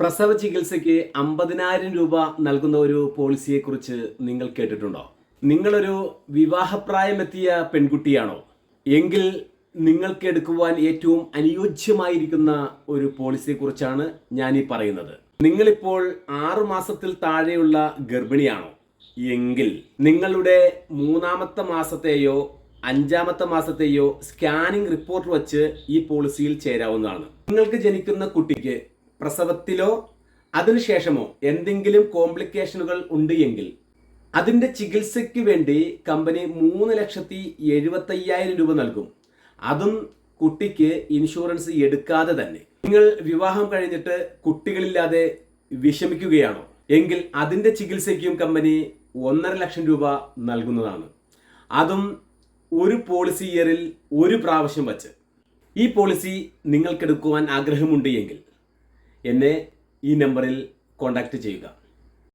പ്രസവ ചികിത്സയ്ക്ക് അമ്പതിനായിരം രൂപ നൽകുന്ന ഒരു പോളിസിയെ കുറിച്ച് നിങ്ങൾ കേട്ടിട്ടുണ്ടോ? നിങ്ങളൊരു വിവാഹപ്രായമെത്തിയ പെൺകുട്ടിയാണോ? എങ്കിൽ നിങ്ങൾക്ക് എടുക്കുവാൻ ഏറ്റവും അനുയോജ്യമായിരിക്കുന്ന ഒരു പോളിസിയെക്കുറിച്ചാണ് ഞാൻ ഈ പറയുന്നത്. നിങ്ങളിപ്പോൾ ആറു മാസത്തിൽ താഴെയുള്ള ഗർഭിണിയാണോ? എങ്കിൽ നിങ്ങളുടെ മൂന്നാമത്തെ മാസത്തെയോ അഞ്ചാമത്തെ മാസത്തെയോ സ്കാനിംഗ് റിപ്പോർട്ട് വച്ച് ഈ പോളിസിയിൽ ചേരാവുന്നതാണ്. നിങ്ങൾക്ക് ജനിക്കുന്ന കുട്ടിക്ക് പ്രസവത്തിലോ അതിനുശേഷമോ എന്തെങ്കിലും കോംപ്ലിക്കേഷനുകൾ ഉണ്ട് എങ്കിൽ അതിന്റെ ചികിത്സയ്ക്ക് വേണ്ടി കമ്പനി മൂന്ന് ലക്ഷത്തി എഴുപത്തയ്യായിരം രൂപ നൽകും. അതും കുട്ടിക്ക് ഇൻഷുറൻസ് എടുക്കാതെ തന്നെ. നിങ്ങൾ വിവാഹം കഴിഞ്ഞിട്ട് കുട്ടികളില്ലാതെ വിഷമിക്കുകയാണോ? എങ്കിൽ അതിന്റെ ചികിത്സയ്ക്കും കമ്പനി ഒന്നര ലക്ഷം രൂപ നൽകുന്നതാണ്. അതും ഒരു പോളിസി ഇയറിൽ ഒരു പ്രാവശ്യം വച്ച്. ഈ പോളിസി നിങ്ങൾക്കെടുക്കുവാൻ ആഗ്രഹമുണ്ട് എങ്കിൽ എന്നെ ഈ നമ്പറിൽ കോൺടാക്റ്റ് ചെയ്യുക.